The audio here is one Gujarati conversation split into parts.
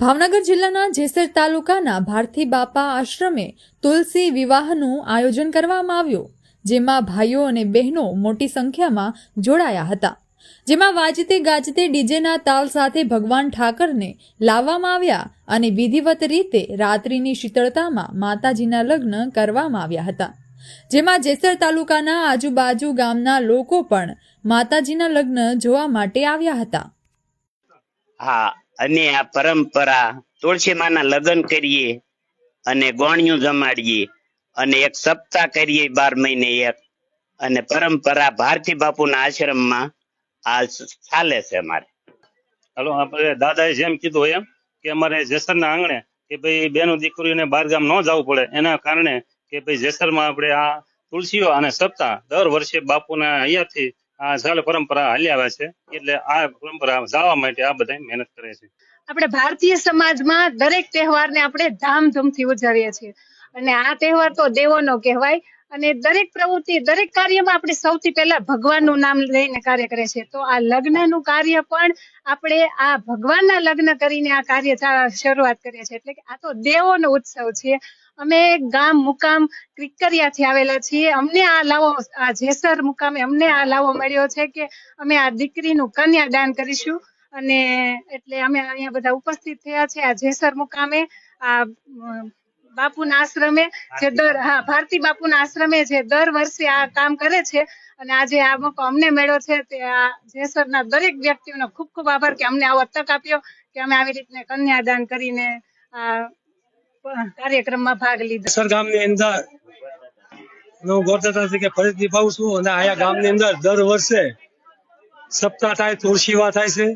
ભાવનગર જિલ્લાના જેસર તાલુકાના ભારતી બાપા આશ્રમે તુલસી વિવાહનું આયોજન કરવામાં આવ્યું, જેમાં ભાઈઓ અને બહેનો મોટી સંખ્યામાં જોડાયા હતા. જેમાં વાજતે ગાજતે ડીજેના તાલ સાથે ભગવાન ઠાકરને લાવવામાં આવ્યા અને વિધિવત રીતે રાત્રિની શીતળતામાં માતાજીના લગ્ન કરવામાં આવ્યા હતા. જેમાં જેસર તાલુકાના આજુબાજુ ગામના લોકો પણ માતાજીના લગ્ન જોવા માટે આવ્યા હતા. હા અને આ પરંપરા તુલસીમાના લગ્ન કરીએ અને ગોણિયું જમાડીએ અને એક સપ્તાહ કરીએ બાર મહિને એક. અને પરંપરા ભારતી બાપુના આશ્રમમાં આ ચાલે છે અમારે. હલો આપણે દાદાએ જેમ કીધું એમ કે અમારે જેસરના આંગણે કે ભાઈ બેનો દીકરીઓને ગામ ન જવું પડે. એના કારણે કે ભાઈ જેસરમાં આપણે આ તુલસીઓ અને સપ્તાહ દર વર્ષે બાપુના અહીંયાથી આ ચાલે પરંપરા હાલી આવે છે. એટલે આ પરંપરા જવા માટે આ બધા મહેનત કરે છે. આપણે ભારતીય સમાજમાં દરેક તહેવારને આપણે ધામધૂમથી ઉજવીએ છીએ. અને આ તહેવાર તો દેવોનો કહેવાય. અને દરેક પ્રવૃત્તિ, દરેક કાર્યમાં આપણે સૌથી પહેલા ભગવાનનું નામ લઈને કાર્ય કરે છે. તો આ લગ્નનું કાર્ય પણ આપણે આ ભગવાનના લગ્ન કરીને આ કાર્ય શરૂઆત કરીએ છીએ. એટલે કે આ તો દેવોનો ઉત્સવ છે. અમે ગામ મુકામ ક્રિકરિયાથી આવેલા છીએ. અમને આ લાવો આ જેસર મુકામે અમને આ લાવો મળ્યો છે કે અમે આ દીકરીનું કન્યાદાન કરીશું. અને એટલે અમે અહીંયા બધા ઉપસ્થિત થયા છે આ જેસર મુકામે આ બાપુના આશ્રમે જે દર હા ભારતી બાપુના આશ્રમે જે દર વર્ષે આ કામ કરે છે. અને આજે આ મોકો અમને મળ્યો છે તે આ જેસરના દરેક વ્યક્તિઓનો ખૂબ ખૂબ આભાર કે અમને આવો તક આપ્યો કે અમે આવી રીતે કન્યાદાન કરીને આ કાર્યક્રમમાં ભાગ લીધો. સર, ગામની અંદર હું ગોરદાતા કે ફરજ નિભાવું છું અને આયા ગામની અંદર દર વર્ષે સપ્તાહ થાય, તુલસીવા થાય છે.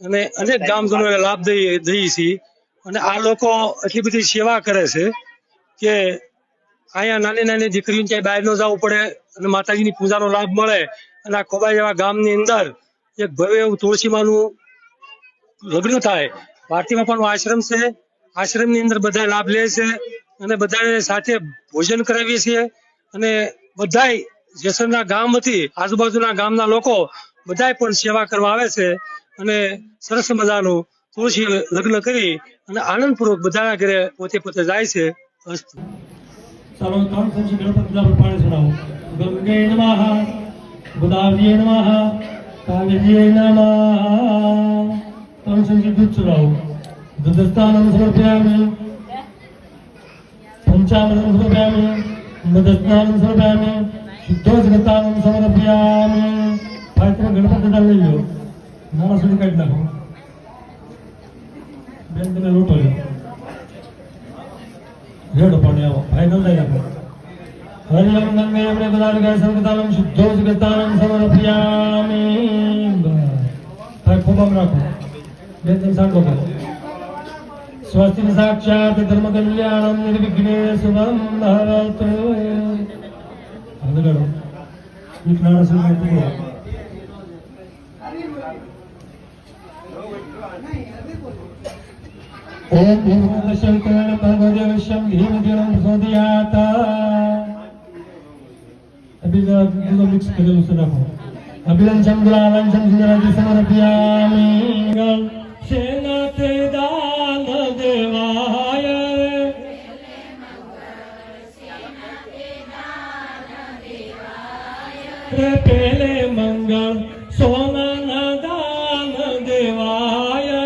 અને અનેક ગામજનોને લાભ દઈએ દઈએ છીએ અને આ લોકો એટલી બધી સેવા કરે છે કે અહીંયા નાની નાની દીકરીઓને ક્યાંય બહાર ન જવું પડે અને માતાજીની પૂજાનો લાભ મળે. અને આ ખોબાઈ જેવા ગામની અંદર એક ભવ્ય એવું તુલસીમાનું લગ્ન થાય. ભારતીમાં પણ આશ્રમ છે. આશ્રમની અંદર બધા લાભ લે છે અને બધાને સાથે ભોજન કરાવીએ છીએ. અને બધાય જેસરના ગામ વતી આજુબાજુના ગામના લોકો બધાય પણ સેવા કરવા આવે છે. અને સરસ મજાનું તુલસી લગ્ન કરી અને આનંદપૂર્વક બધાના ઘરે પોતે પોતે જાય છે. અસ્તુ ચાલો ત્રણ સંશી ગણપતિ પાણી ચડાવો. ગંગે નમઃ, ગોદાવરીએ નમઃ કાવેરીએ નમઃ. ત્રણ સંશી દૂધ ચડાવો. ભાઈ ખોબામ રાખો બે ત્રણ સાંડો സ്വസ്തിന് സാക്ഷാത് ധർമ്മ കല്യാണം നിരപിക്കണേ സുഖം അഭിലം ചന്ദ്രാലം ചന്ദ്രി സമർപ്പിയാമേ. સોના દાન દેવાય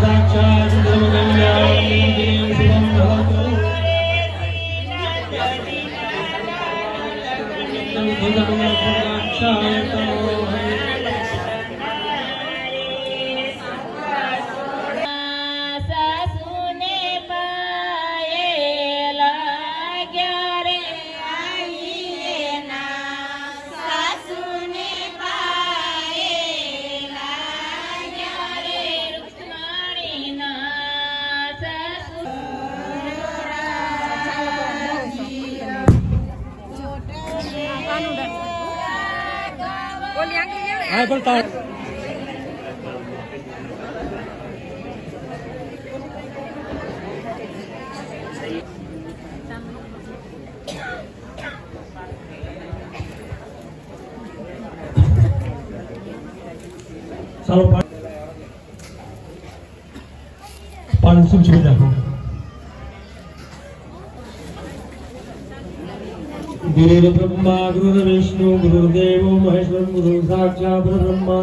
સાક્ષાત Venga, venga, venga. હા પણ તાર ચાલો પા- પાણી શું જોઈ રાખો ગુરુ બ્રહ્મા ગુરુ વિષ્ણુ ગુરુદેવો મહેશ્વર ગુરુ સાક્ષાત બ્રહ્મા